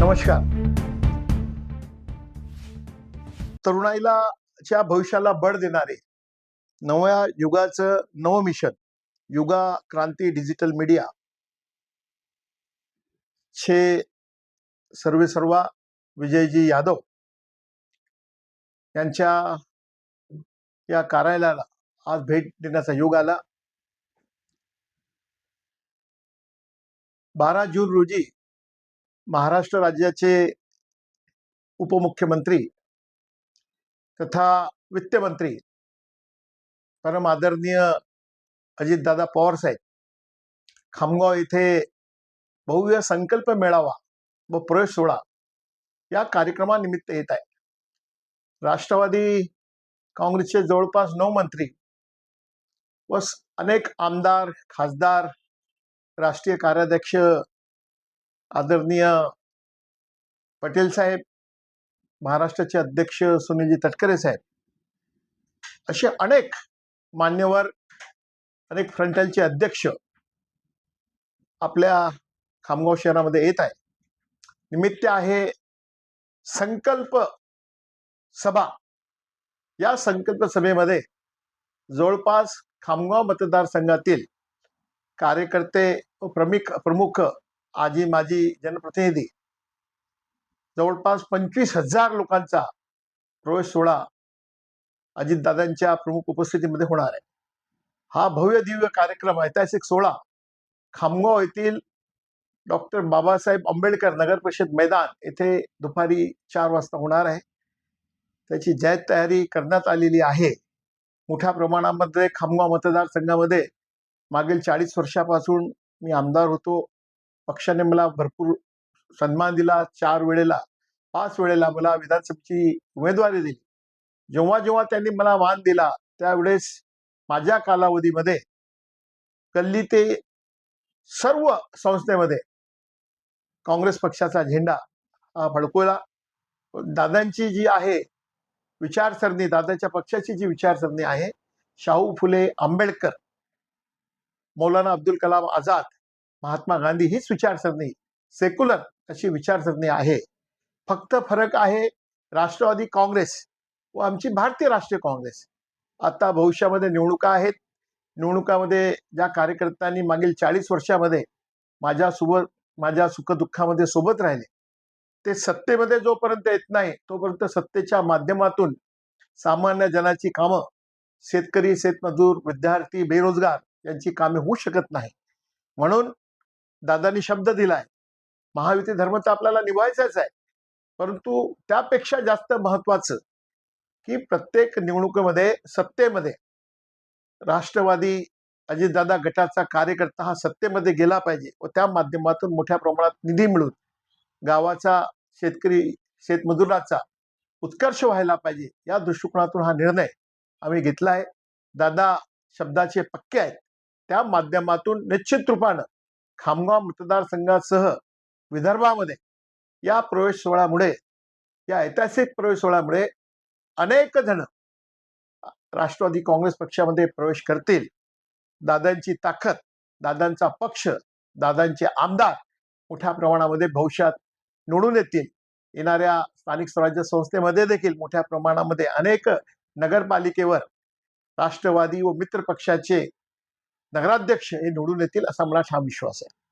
नमस्कार. तरुणाईला च्या भविष्याला बळ देणारे नव्या युगाचं नवं मिशन युगा क्रांती डिजिटल मीडिया छे सर्वे सर्वा विजयजी यादव यांच्या या कार्यालयाला आज भेट देण्याचा योग आला. बारा जून रोजी महाराष्ट्र राज्याचे उपमुख्यमंत्री तथा वित्तमंत्री परम आदरणीय अजितदादा पवार साहेब. खामगाव येथे भव्य संकल्प मेळावा व प्रवेश सोहळा या कार्यक्रमानिमित्त येत आहे. राष्ट्रवादी काँग्रेसचे जवळपास नऊ मंत्री व अनेक आमदार खासदार राष्ट्रीय कार्याध्यक्ष आदरणीय पटेल साहेब महाराष्ट्राचे अध्यक्ष सुनीलजी तटकरे साहेब असे अनेक मान्यवर अनेक फ्रंटलचे अध्यक्ष आपल्या खामगाव शहरामध्ये येत आहे निमित्त आहे संकल्प सभा. या संकल्प सभेमध्ये जवळपास खामगाव मतदारसंघातील कार्यकर्ते व प्रमुख प्रमुख आजी माजी जनप्रतिनिधी. जवळपास पंचवीस हजार लोकांचा प्रवेश सोहळा अजितदादांच्या प्रमुख उपस्थितीमध्ये होणार आहे. हा भव्य दिव्य कार्यक्रम ऐतिहासिक सोहळा खामगाव येथील डॉक्टर बाबासाहेब आंबेडकर नगर परिषद मैदान येथे दुपारी चार वाजता होणार आहे. त्याची जय्यत तयारी करण्यात आलेली आहे. मोठ्या प्रमाणामध्ये खामगाव मतदारसंघामध्ये मागील चाळीस वर्षापासून मी आमदार होतो. पक्षाने मला भरपूर सन्मान दिला. चार वेळेला पाच वेळेला मला विधानसभेची उमेदवारी दिली. जेव्हा जेव्हा त्यांनी मला मान दिला त्यावेळेस माझ्या कालावधीमध्ये कल्ली ते सर्व संस्थेमध्ये काँग्रेस पक्षाचा झेंडा फडकवला. दादांची जी आहे विचारसरणी दादाच्या पक्षाची जी विचारसरणी आहे शाहू फुले आंबेडकर मौलाना अब्दुल कलाम आझाद महात्मा गांधी हीच विचारसरणी सेक्युलर अशी विचारसरणी आहे. फक्त फरक आहे राष्ट्रवादी काँग्रेस व आमची भारतीय राष्ट्रीय काँग्रेस. आता भविष्यामध्ये निवडणुका आहेत. निवडणुकामध्ये ज्या कार्यकर्त्यांनी मागील चाळीस वर्षामध्ये माझ्यासोबत माझ्या सुखदुःखामध्ये सोबत राहिले ते सत्तेमध्ये जोपर्यंत येत नाही तोपर्यंत सत्तेच्या माध्यमातून सामान्य जनाची कामं शेतकरी शेतमजूर विद्यार्थी बेरोजगार यांची कामे होऊ शकत नाही. म्हणून दादांनी शब्द दिलाय. महायुती धर्म तर आपल्याला निभायचाच आहे. परंतु त्यापेक्षा जास्त महत्वाचं की प्रत्येक निवडणुकीमध्ये सत्तेमध्ये राष्ट्रवादी अजितदादा गटाचा कार्यकर्ता हा सत्तेमध्ये गेला पाहिजे व त्या माध्यमातून मोठ्या प्रमाणात निधी मिळून गावाचा शेतकरी शेतमजुराचा उत्कर्ष व्हायला पाहिजे या दृष्टिकोनातून हा निर्णय आम्ही घेतला आहे दादा शब्दाचे पक्के आहेत. त्या माध्यमातून निश्चित रूपानं खामगाव मतदारसंघासह विदर्भामध्ये या प्रवेश सोहळ्यामुळे या ऐतिहासिक प्रवेश सोहळ्यामुळे अनेक जण राष्ट्रवादी काँग्रेस पक्षामध्ये प्रवेश करतील. दादांची ताकद दादांचा पक्ष दादांचे आमदार मोठ्या प्रमाणामध्ये भविष्यात निवडून येतील. येणाऱ्या स्थानिक स्वराज्य संस्थेमध्ये देखील मोठ्या प्रमाणामध्ये अनेक नगरपालिकेवर राष्ट्रवादी व मित्र पक्षाचे नगराध्यक्ष हे निवडून येतील असा मला ठाम विश्वास आहे.